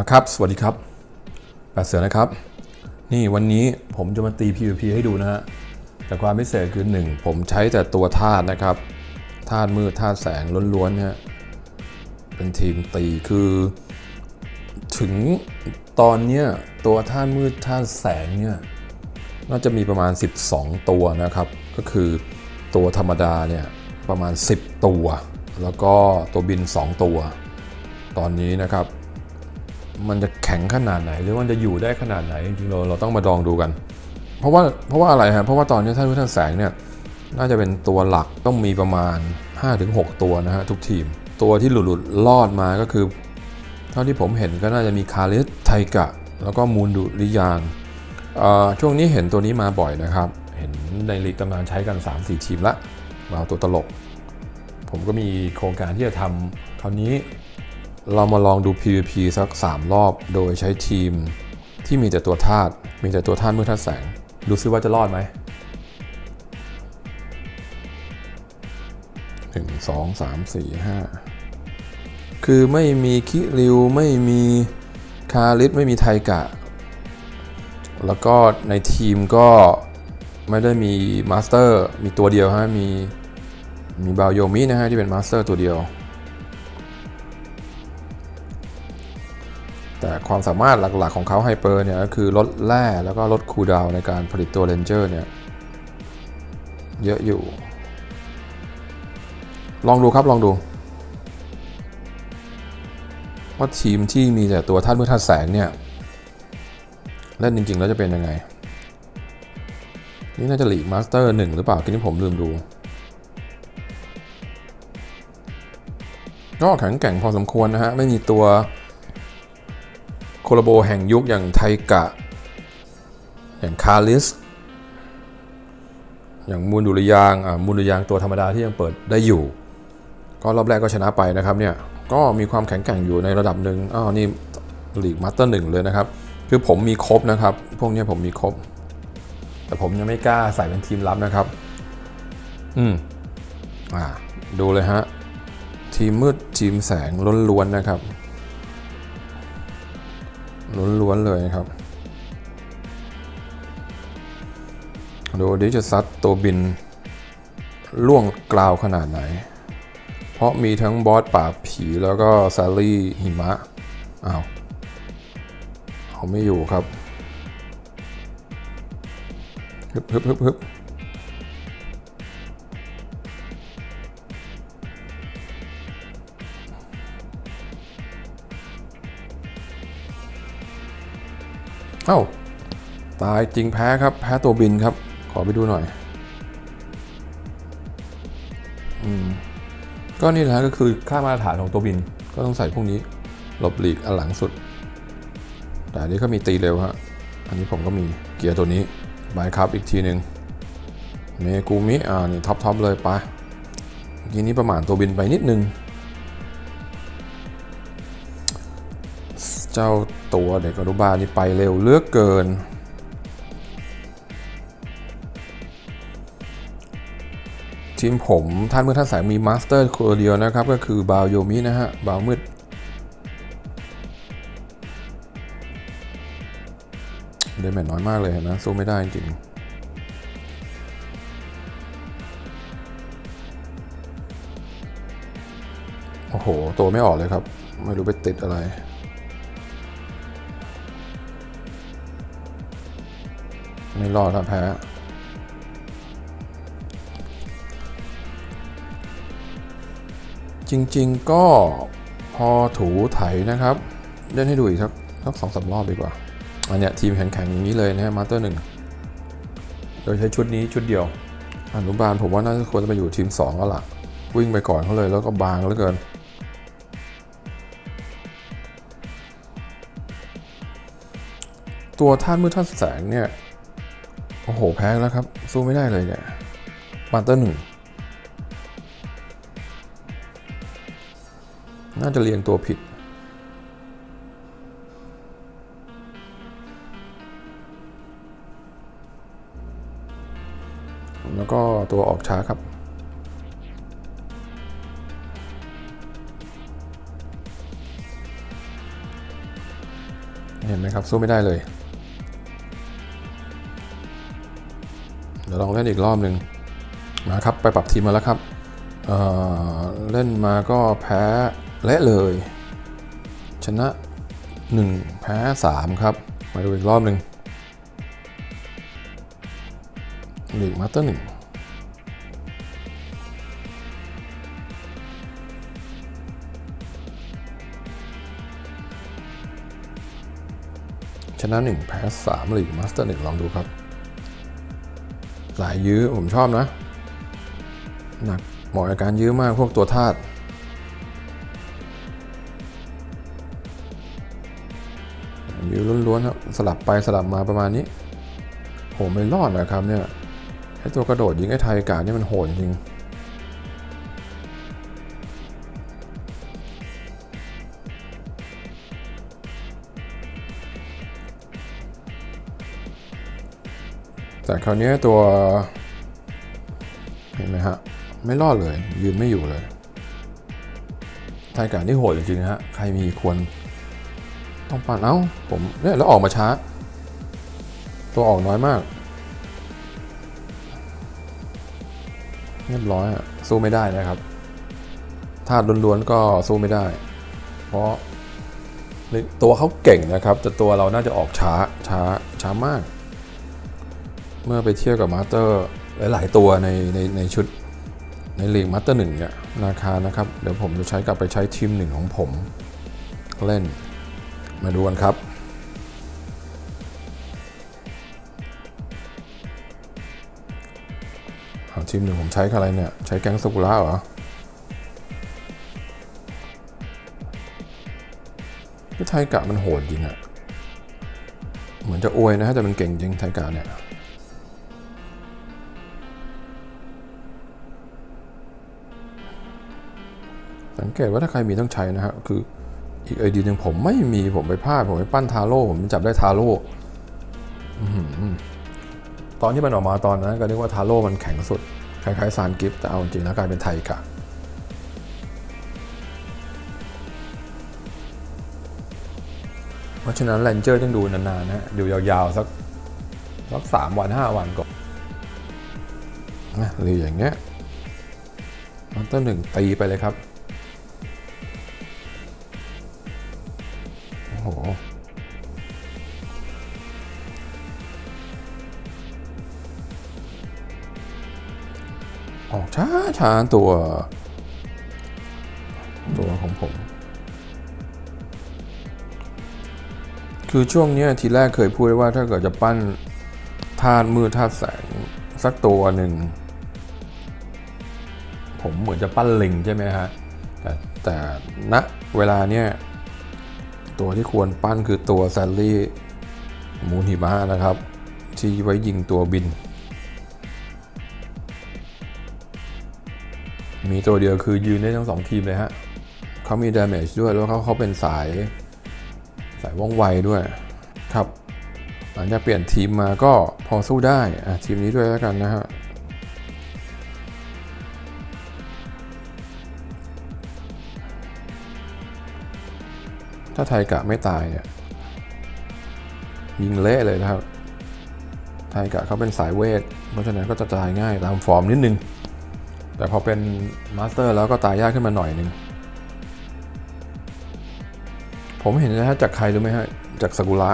มาครับ สวัสดีครับแปดเสือนะครับ นี่วันนี้ผมจะมาตี PVP ให้ดูนะฮะ แต่ความพิเศษคือ 1 ผมใช้แต่ตัวธาตุนะครับ ธาตุมืดธาตุแสงล้วนๆเนี่ยเป็นทีมตีคือ ถึงตอนเนี้ยตัวธาตุมืดธาตุแสงเนี่ยน่าจะมีประมาณ 12 ตัวนะครับ ก็คือตัวธรรมดาเนี่ยประมาณ 10 ตัว แล้วก็ตัวบิน 2 ตัว ตอนนี้นะครับ มันจะแข็งขนาดไหน หรือมันจะอยู่ได้ขนาดไหนจริงๆเราเราต้องมาลองดูกัน เพราะว่าเพราะว่าอะไรฮะเพราะว่าตอนนี้ท่านผู้ท่านแสงเนี่ยน่าจะเป็นตัวหลักต้องมีประมาณ 5-6 ตัวนะฮะทุกทีม ตัวที่หลุดหลุดรอดมาก็คือ เท่าที่ผมเห็นก็น่าจะมีคาริสไทกะ แล้วก็มูลดุริยางช่วงนี้เห็นตัวนี้มาบ่อยนะครับ เห็นในลีกตำนานใช้กัน 3-4 ทีมละมาเอาตัวตลก ผมก็มีโครงการที่จะทำคราวนี้ เรามาลองดู PVP สัก 3 รอบ โดยใช้ทีมที่มีแต่ตัวธาตุ มีแต่ตัวธาตุมืดธาตุแสง ดูซิว่าจะรอดไหมหนึ่งสองสามสี่ห้าคือไม่มีคิริว ไม่มีคาริสไม่มีไทกะ แล้วก็ในทีมก็ไม่ได้มีมาสเตอร์ มีตัวเดียวฮะ มีมีบาโยมินะฮะ ที่เป็นมาสเตอร์ตัวเดียว แต่ความสามารถหลักๆของเขาไฮเปอร์เนี่ยก็คือลดแร่แล้วก็ลดคูลดาวในการผลิตตัวเรนเจอร์เนี่ยเยอะอยู่ ลองดูครับลองดู ว่าทีมที่มีแต่ตัวธาตุมืดธาตุแสงเนี่ย เล่นจริง ๆ แล้วจะเป็นยังไง นี่น่าจะหลีกมาสเตอร์หนึ่งหรือเปล่าที่นี่ผมลืมดูก็แข็งแกร่งพอสมควรนะฮะ ไม่มีตัว โคลาโบแห่งยุคอย่างไทกะ อย่างคาลิส อย่างมูลดุริยางอ่ามูลดุริยางตัวธรรมดาที่ยังเปิดได้อยู่ ก็รอบแรกก็ชนะไปนะครับเนี่ยก็มีความแข็งแกร่งอยู่ในระดับหนึ่งอ้าวนี่ลีกมาสเตอร์หนึ่งเลยนะครับ คือผมมีครบนะครับ พวกนี้ผมมีครบ แต่ผมยังไม่กล้าใส่เป็นทีมลับนะครับ อืมอ่าดูเลยฮะ ทีมมืดทีมแสงล้วนๆนะครับ ล้วนๆเลยครับ ดูดิจะซัดตัวบินล่วงกล่าวขนาดไหน เพราะมีทั้งบอสป่าผีแล้วก็ซาลี่หิมะอ้าวเขาไม่อยู่ครับ ฮึบฮึบฮึบฮึบ เอ้า ตายจริงแพ้ครับ แพ้ตัวบินครับ ขอไปดูหน่อย อืม ก็นี่แหละก็คือค่ามาตรฐานของตัวบิน ก็ต้องใส่พวกนี้ หลบหลีกอันหลังสุด แต่อันนี้ก็มีตีเร็วฮะ อันนี้ผมก็มีเกียร์ตัวนี้บายครับอีกทีหนึ่งเมกูมิ อ่า นี่ท็อปทอปเลยไปกีนี้ประมาณตัวบินไปนิดนึง จ้าตัวเด็กอนุบาลนี่ไปเร็วเลือกเกิน ทีมผมท่านมืดท่านแสงมีมาสเตอร์คนเดียวนะครับ ก็คือบาวโยมินะฮะ บาวมืด เดเมจน้อยมากเลยเห็นะสู้ไม่ได้จริงโอ้โห ตัวไม่ออกเลยครับ ไม่รู้ไปติดอะไร ไม่รอดครับแพ้จริง ๆ ก็พอถูไถนะครับ เล่นให้ดูอีกสักสักสองสามรอบดีกว่า อันเนี้ยทีมแข่งๆอย่างนี้เลยนะฮะมาสเตอร์หนึ่งโดยใช้ชุดนี้ชุดเดียวอนุบาลผมว่าน่าจะควรจะไปอยู่ทีม 2 แล้วล่ะ วิ่งไปก่อนเขาเลยแล้วก็บางเหลือเกิน ตัวท่านมืดท่านแสงเนี่ย โอ้โห แพ้แล้วครับ สู้ไม่ได้เลยเนี่ยมาสเตอร์หนึ่ง น่าจะเรียงตัวผิด แล้วก็ตัวออกช้าครับเห็นไหมครับ สู้ไม่ได้เลย ลองเล่นอีกรอบหนึ่งมาครับไปปรับทีมมาแล้วครับเเล่นมาก็แพ้เละเลย ชนะ 1 แพ้ 3 ครับ มาดูอีกรอบหนึ่งลีกมาสเตอร์หนึ่งชนะ 1 แพ้3ลีกมาสเตอร์หนึ่งลองดูครับ สายยื้อผมชอบนะ หนักเหมาะกับการยื้อมากพวกตัวธาตุยื้อล้วนๆครับสลับไปสลับมาประมาณนี้โหไม่รอดนะครับเนี่ยไอตัวกระโดดยิงไอไทยกานี่มันโหดจริง แต่คราวนี้ตัวเห็นไหมฮะ ไม่รอดเลย ยืนไม่อยู่เลยไทยการที่โหดจริงๆนะฮะ ใครมีควร ต้องปั่นเอ้า ผมเนี่ยแล้วออกมาช้า ตัวออกน้อยมากเรียบร้อยอะสู้ไม่ได้นะครับธาตุล้วนๆก็สู้ไม่ได้ เพราะตัวเขาเก่งนะครับ แต่ตัวเราน่าจะออกช้าช้าช้ามาก เมื่อไปเทียบกับมาสเตอร์หลาย ๆ ตัวในในในชุดในลีกมาสเตอร์หนึ่งเนี่ยราคานะครับ เดี๋ยวผมจะใช้กลับไปใช้ทีมหนึ่งของผมเล่นมาดูกันครับเอาทีมหนึ่งผมใช้อะไรเนี่ย ใช้แก๊งสกุล่าเหรอที่ไทยกะมันโหดจริงอะเหมือนจะอวยนะแต่มันเก่งจริงไทยกะเนี่ย สังเกตว่าถ้าใครมีต้องใช้นะฮะคืออีกไอเดียหนึ่งผมไม่มีผมไปพลาดผมไปปั้นทาโร่ผมจับได้ทาโร่ตอนที่มันออกมาตอนนั้นก็นึกว่าทาโร่มันแข็งสุดคล้ายๆซานกิฟต์แต่เอาจริงแล้วกลายเป็นไทยกะเพราะฉะนั้นแรนเจอร์ต้องดูนานๆนะฮะดูยาวๆ สักสักสามวันห้าวันก่อนนะหรืออย่างเงี้ยมอนตอร์หนึ่งตีไปเลยครับ หออกช้าช้าตัว ตัวของผม คือช่วงนี้ทีแรกเคยพูดไว้ว่าถ้าเกิดจะปั้นธาตุมืดธาตุแสง สักตัวหนึ่ง ผมเหมือนจะปั้นลิงใช่ไหมฮะ แต่แต่ณเวลาเนี้ย ตัวที่ควรปั้นคือตัวแซลลี่มูนหิมะนะครับ ที่ไว้ยิงตัวบิน มีตัวเดียวคือยืนได้ทั้งสองทีมเลยฮะเขามีดาเมจด้วยแล้วเขาเขาเป็นสาย สายว่องไวด้วยครับ หลังจากเปลี่ยนทีมมาก็พอสู้ได้อะทีมนี้ด้วยแล้วกันนะฮะ ถ้าไทยกะไม่ตายเนี่ยยิงเละเลยนะครับ ไทยกะเขาเป็นสายเวท เพราะฉะนั้นก็จะตายง่ายตามฟอร์มนิดนึง แต่พอเป็นมาสเตอร์แล้วก็ตายยากขึ้นมาหน่อยนึง ผมเห็นนะฮะจากใครรู้ไหมฮะ จากสกุระ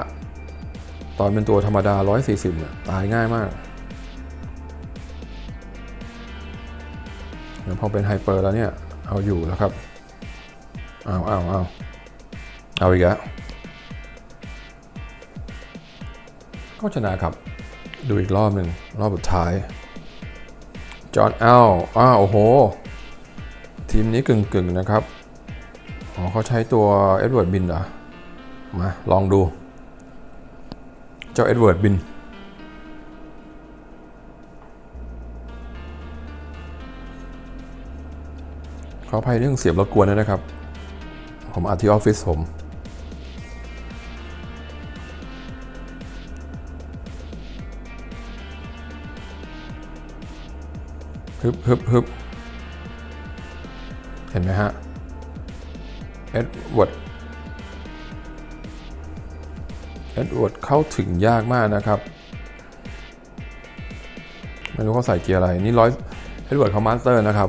ตอนเป็นตัวธรรมดา 140เนี่ยตายง่ายมากเดี๋ยวพอเป็นไฮเปอร์แล้วเนี่ย เอาอยู่แล้วครับ เอาเอาเอา เอาอีกแล้วก็ชนะครับ ดูอีกรอบหนึ่งรอบสุดท้าย จอห์นอ้าวอ้าวโอ้โห ทีมนี้กึ่งๆนะครับ อ๋อเขาใช้ตัวเอ็ดเวิร์ดบินเหรอ มา ลองดู เจ้าเอ็ดเวิร์ดบินขออภัยเรื่องเสียงรบกวนด้วยนะครับ ผมอัดที่ออฟฟิศผม ฮึบฮึบฮึบเห็นไหมฮะเอ็ดเวิร์ดเอ็ดเวิร์ดเข้าถึงยากมากนะครับ ไม่รู้เขาใส่เกียร์อะไร นี่ร้อยเอ็ดเวิร์ดเขามาสเตอร์นะครับ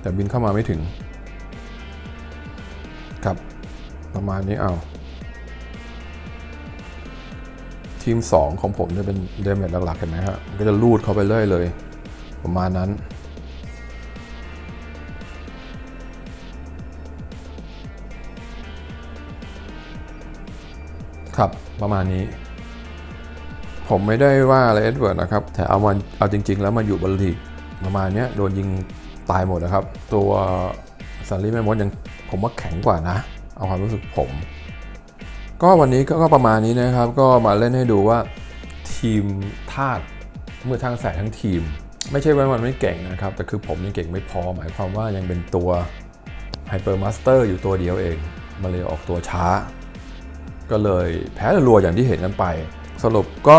แต่บินเข้ามาไม่ถึง ครับ ประมาณนี้เอา ทีม 2 ของผมเนี่ยเป็นเดเมจหลักๆเห็นไหมฮะมันก็จะลูดเข้าไปเรื่อยเลย ประมาณนั้น ครับประมาณนี้ ผมไม่ได้ว่าอะไรเอ็ดเวิร์ดนะครับ แต่เอามันเอาจริง ๆ แล้วมาอยู่บนลีกประมาณนี้โดนยิงตายหมดนะครับ ตัวซันลี่แม่มดยังผมว่าแข็งกว่านะ เอาความรู้สึกผม ก็วันนี้ก็ประมาณนี้นะครับ ก็มาเล่นให้ดูว่าทีมธาตุเมื่อทางสายทั้งทีม ไม่ใช่ว่ามันไม่เก่งนะครับ แต่คือผมยังเก่งไม่พอ หมายความว่ายังเป็นตัวไฮเปอร์มาสเตอร์อยู่ตัวเดียวเอง มาเลยออกตัวช้า ก็เลยแพ้รัวอย่างที่เห็นกันไป สรุปก็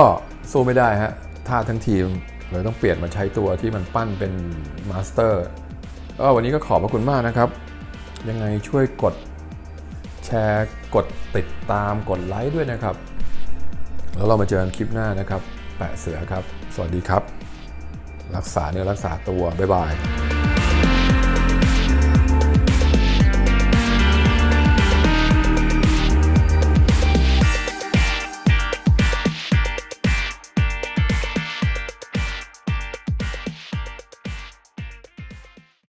สู้ไม่ได้ฮะท่าทั้งทีมเลยต้องเปลี่ยนมาใช้ตัวที่มันปั้นเป็นมาสเตอร์ก็วันนี้ก็ขอบพระคุณมากนะครับ ยังไงช่วยกด แชร์ กดติดตามกดไลค์ด้วยนะครับ แล้วเรามาเจอกันคลิปหน้านะครับ แปะเสือครับ สวัสดีครับ รักษาเนื้อรักษาตัว บ๊ายบาย